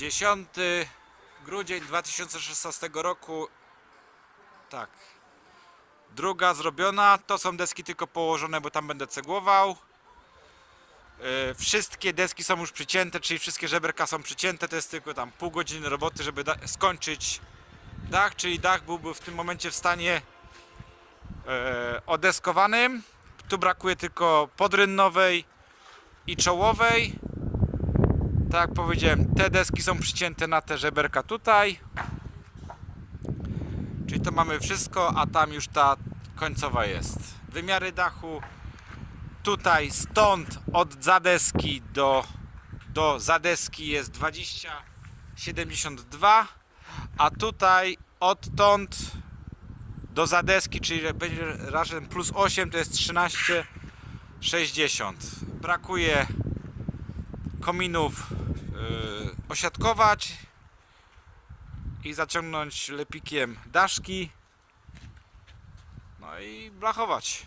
10 grudzień 2016 roku. Tak. Druga zrobiona. To są deski tylko położone, bo tam będę cegłował. E, Wszystkie deski są już przycięte, czyli wszystkie żeberka są przycięte. To jest tylko tam pół godziny roboty, żeby da- skończyć dach, czyli dach byłby w tym momencie w stanie e, odeskowanym. Tu brakuje tylko podrynnowej i czołowej. Tak jak powiedziałem, te deski są przycięte na te żeberka tutaj. Czyli to mamy wszystko, a tam już ta końcowa jest. Wymiary dachu tutaj stąd od zadeski do, do zadeski jest 20,72 a tutaj odtąd do zadeski, czyli będzie razem plus 8 to jest 13,60 brakuje kominów yy, osiadkować i zaciągnąć lepikiem daszki. No i blachować